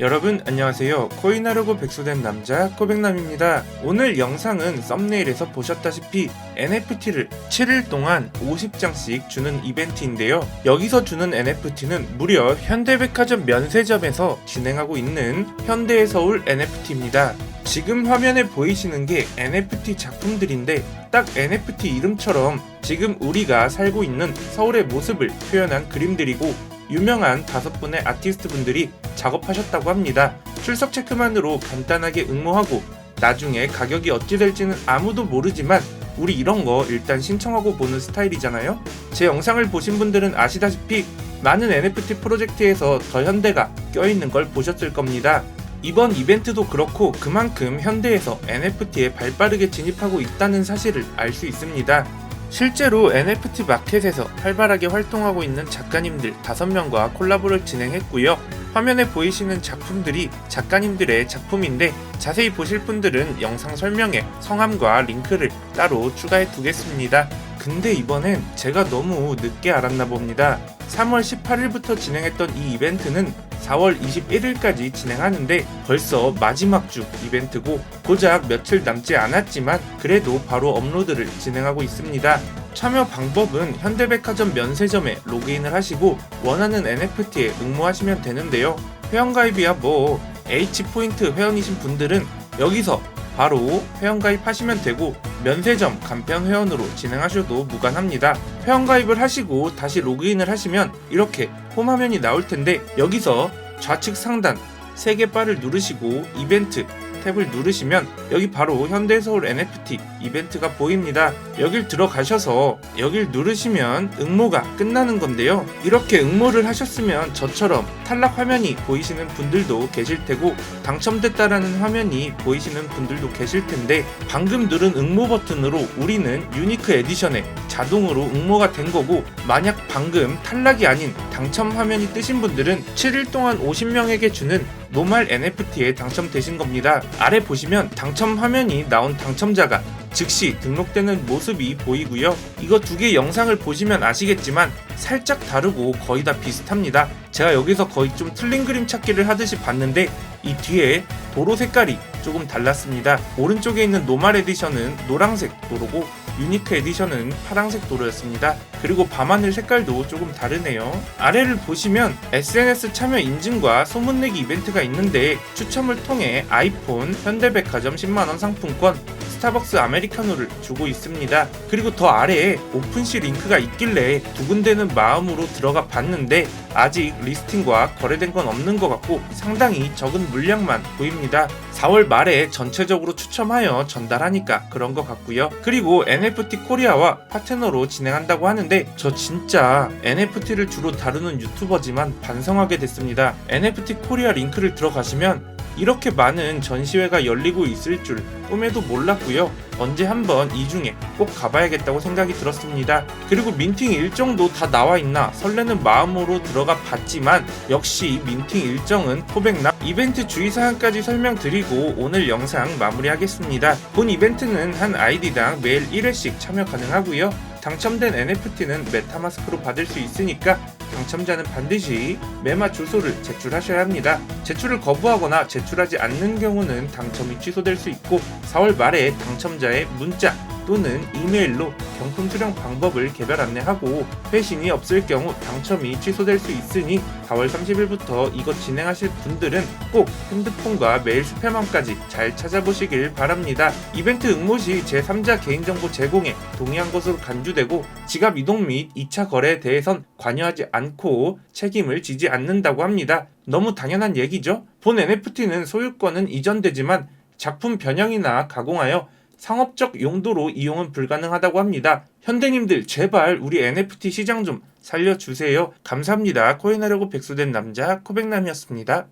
여러분 안녕하세요. 코인하려고 백수된 남자 코백남입니다. 오늘 영상은 썸네일에서 보셨다시피 NFT를 7일 동안 50장씩 주는 이벤트인데요. 여기서 주는 NFT는 무려 현대백화점 면세점에서 진행하고 있는 현대의 서울 NFT입니다. 지금 화면에 보이시는 게 NFT 작품들인데 딱 NFT 이름처럼 지금 우리가 살고 있는 서울의 모습을 표현한 그림들이고 유명한 다섯 분의 아티스트 분들이 작업하셨다고 합니다. 출석 체크만으로 간단하게 응모하고 나중에 가격이 어찌 될지는 아무도 모르지만 우리 이런 거 일단 신청하고 보는 스타일이잖아요. 제 영상을 보신 분들은 아시다시피 많은 NFT 프로젝트에서 더 현대가 껴있는 걸 보셨을 겁니다. 이번 이벤트도 그렇고 그만큼 현대에서 NFT에 발빠르게 진입하고 있다는 사실을 알 수 있습니다. 실제로 NFT 마켓에서 활발하게 활동하고 있는 작가님들 5명과 콜라보를 진행했고요. 화면에 보이시는 작품들이 작가님들의 작품인데 자세히 보실 분들은 영상 설명에 성함과 링크를 따로 추가해 두겠습니다. 근데 이번엔 제가 너무 늦게 알았나 봅니다. 3월 18일부터 진행했던 이 이벤트는 4월 21일까지 진행하는데 벌써 마지막 주 이벤트고 고작 며칠 남지 않았지만 그래도 바로 업로드를 진행하고 있습니다. 참여 방법은 현대백화점 면세점에 로그인을 하시고 원하는 NFT에 응모하시면 되는데요. 회원가입이야 뭐 H포인트 회원이신 분들은 여기서 바로 회원가입하시면 되고 면세점 간편 회원으로 진행하셔도 무관합니다. 회원가입을 하시고 다시 로그인을 하시면 이렇게 홈 화면이 나올 텐데 여기서 좌측 상단 3개 바를 누르시고 이벤트 탭을 누르시면 여기 바로 현대서울 NFT 이벤트가 보입니다. 여길 들어가셔서 여길 누르시면 응모가 끝나는 건데요. 이렇게 응모를 하셨으면 저처럼 탈락 화면이 보이시는 분들도 계실 테고 당첨됐다라는 화면이 보이시는 분들도 계실 텐데 방금 누른 응모 버튼으로 우리는 유니크 에디션에 자동으로 응모가 된 거고 만약 방금 탈락이 아닌 당첨 화면이 뜨신 분들은 7일 동안 50명에게 주는 노말 NFT에 당첨되신 겁니다. 아래 보시면 당첨 화면이 나온 당첨자가 즉시 등록되는 모습이 보이고요. 이거 두 개 영상을 보시면 아시겠지만 살짝 다르고 거의 다 비슷합니다. 제가 여기서 거의 좀 틀린 그림 찾기를 하듯이 봤는데 이 뒤에 도로 색깔이 조금 달랐습니다. 오른쪽에 있는 노말 에디션은 노란색 도로고 유니크 에디션은 파란색 도로였습니다. 그리고 밤하늘 색깔도 조금 다르네요. 아래를 보시면 SNS 참여 인증과 소문내기 이벤트가 있는데 추첨을 통해 아이폰, 현대백화점 10만원 상품권, 스타벅스 아메리카노를 주고 있습니다. 그리고 더 아래에 오픈시 링크가 있길래 두근대는 마음으로 들어가 봤는데 아직 리스팅과 거래된 건 없는 것 같고 상당히 적은 물량만 보입니다. 4월 말에 전체적으로 추첨하여 전달하니까 그런 것 같고요. 그리고 NFT 코리아와 파트너로 진행한다고 하는데 저 진짜 NFT를 주로 다루는 유튜버지만 반성하게 됐습니다. NFT 코리아 링크를 들어가시면 이렇게 많은 전시회가 열리고 있을 줄 꿈에도 몰랐고요. 언제 한번 이 중에 꼭 가봐야겠다고 생각이 들었습니다. 그리고 민팅 일정도 다 나와 있나 설레는 마음으로 들어가 봤지만 역시 민팅 일정은 포백남 이벤트 주의사항까지 설명드리고 오늘 영상 마무리하겠습니다. 본 이벤트는 한 아이디당 매일 1회씩 참여 가능하고요. 당첨된 NFT는 메타마스크로 받을 수 있으니까 당첨자는 반드시 메마 주소를 제출하셔야 합니다. 제출을 거부하거나 제출하지 않는 경우는 당첨이 취소될 수 있고 4월 말에 당첨자의 문자 또는 이메일로 경품 수령 방법을 개별 안내하고 회신이 없을 경우 당첨이 취소될 수 있으니 4월 30일부터 이것 진행하실 분들은 꼭 핸드폰과 메일 스팸함까지 잘 찾아보시길 바랍니다. 이벤트 응모 시 제3자 개인정보 제공에 동의한 것으로 간주되고 지갑 이동 및 2차 거래에 대해선 관여하지 않고 책임을 지지 않는다고 합니다. 너무 당연한 얘기죠? 본 NFT는 소유권은 이전되지만 작품 변형이나 가공하여 상업적 용도로 이용은 불가능하다고 합니다. 현대님들 제발 우리 NFT 시장 좀 살려주세요. 감사합니다. 코인하려고 백수된 남자 코백남이었습니다.